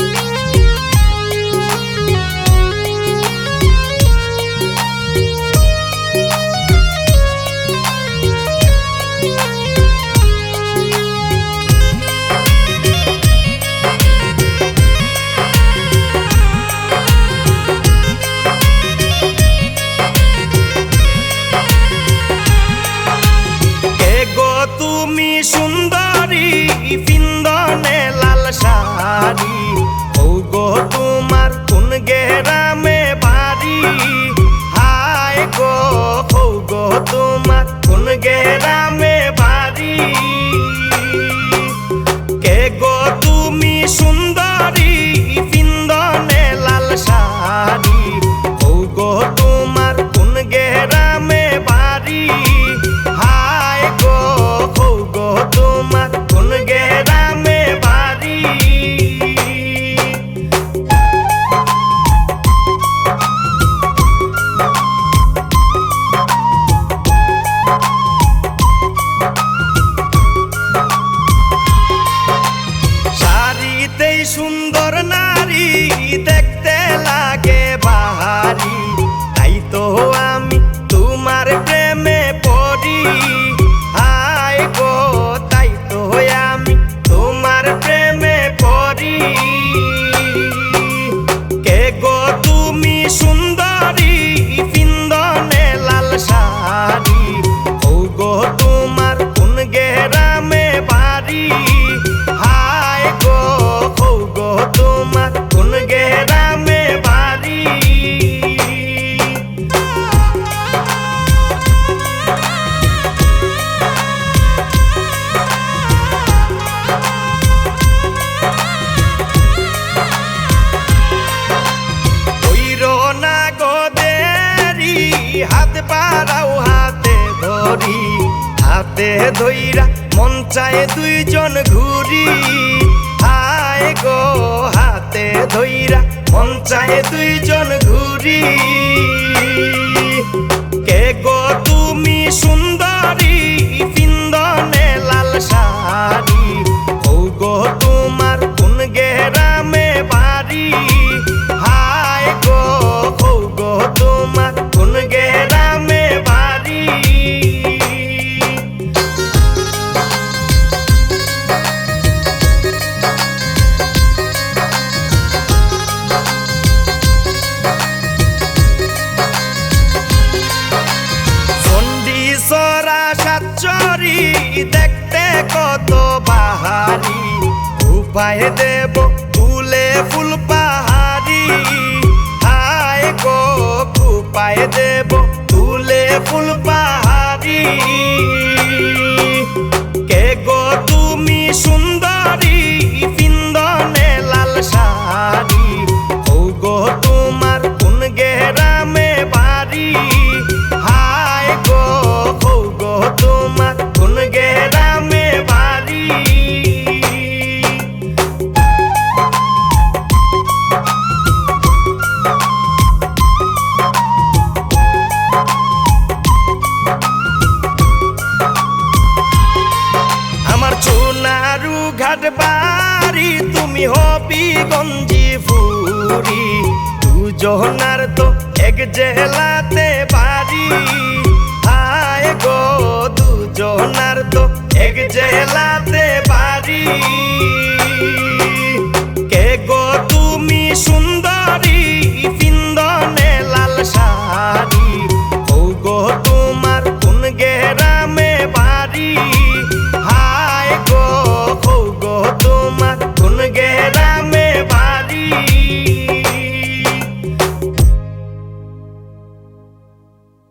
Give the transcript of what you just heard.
Thank you. তুমি সুন্দরী পিন্দনে লাল শাড়ি। ও গো তোমার শাড়িতেই সুন্দর নারী দেখতে লাগে বাহারি। তাই তো আমি না গো দেরি। হাত পাড়াও হাতে ধরি। হাতে ধইরা মন চায় দুইজন ঘুরি। হায় গো, হাতে ধইরা মন চায় দুইজন ঘুরি। কে গো তুমি সুন্দরী উপায় দেব ঘাট বাড়ি, তুমি হবি গঞ্জি ফুরি দুজনার তো এক জেলাতে বাড়ি। হায় গো, দুজনার তো এক জেলাতে বাড়ি।